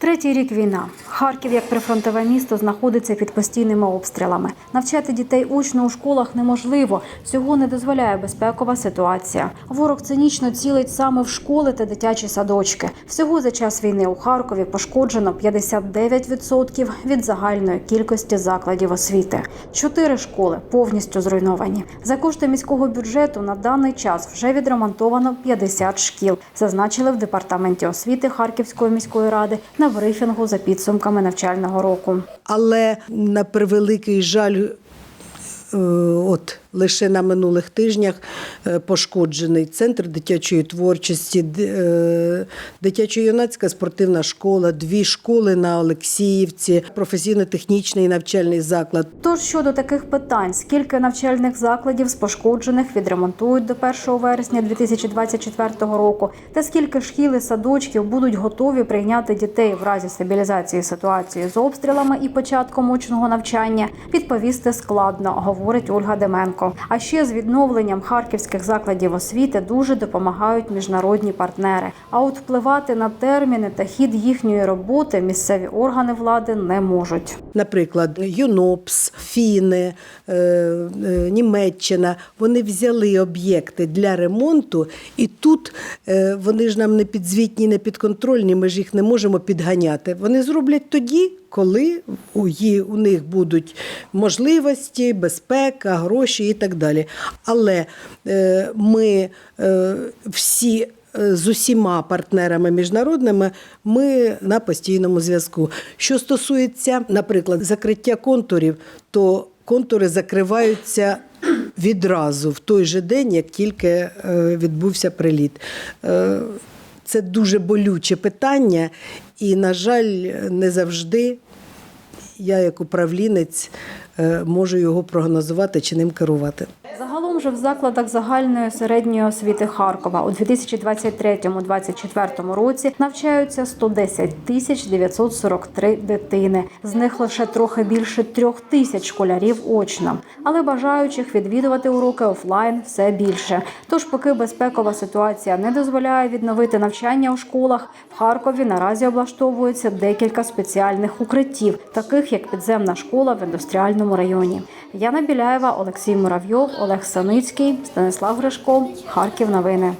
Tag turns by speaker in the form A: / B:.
A: Третій рік війна. Харків, як прифронтове місто, знаходиться під постійними обстрілами. Навчати дітей очно у школах неможливо. Цього не дозволяє безпекова ситуація. Ворог цинічно цілить саме в школи та дитячі садочки. Всього за час війни у Харкові пошкоджено 59% від загальної кількості закладів освіти. Чотири школи повністю зруйновані. За кошти міського бюджету на даний час вже відремонтовано 50 шкіл, зазначили в департаменті освіти Харківської міської ради на брифінгу за підсумками навчального року.
B: Але на превеликий жаль, е, от лише на минулих тижнях е, пошкоджений центр дитячої творчості, е, дитячо-юнацька спортивна школа, дві школи на Олексіївці, професійно-технічний навчальний заклад.
A: Тож щодо таких питань, скільки навчальних закладів з пошкоджених відремонтують до 1 вересня 2024 року, та скільки шкіл і садочків будуть готові прийняти дітей в разі стабілізації ситуації з обстрілами і початком очного навчання, відповісти складно, говорить Ольга Деменко. А ще з відновленням харківських закладів освіти дуже допомагають міжнародні партнери. А от впливати на терміни та хід їхньої роботи місцеві органи влади не можуть.
B: Наприклад, ЮНОПС, Фіни, е, е, Німеччина вони взяли об'єкти для ремонту, і тут е, вони ж нам не підзвітні, не підконтрольні, ми ж їх не можемо підганяти. Вони зроблять тоді, коли у, них будуть можливості, безпека, гроші і так далі. Але ми всі з усіма партнерами міжнародними ми на постійному зв'язку. Що стосується, наприклад, закриття контурів, то контури закриваються. Відразу в той же день, як тільки е, відбувся приліт. Е, Це дуже болюче питання, і, на жаль, не завжди я, як управлінець, е, можу його прогнозувати чи ним керувати.
A: Загалом же в закладах загальної середньої освіти Харкова у 2023-2024 році навчаються 110 тисяч 943 дитини. З них лише трохи більше трьох тисяч школярів очно. Але бажаючих відвідувати уроки офлайн все більше. Тож, поки безпекова ситуація не дозволяє відновити навчання у школах, в Харкові наразі облаштовується декілька спеціальних укриттів, таких як підземна школа в індустріальному районі. Яна Біляєва, Олексій Муравйов, Олег Саницький, Станислав Гришко, Харків. Новини.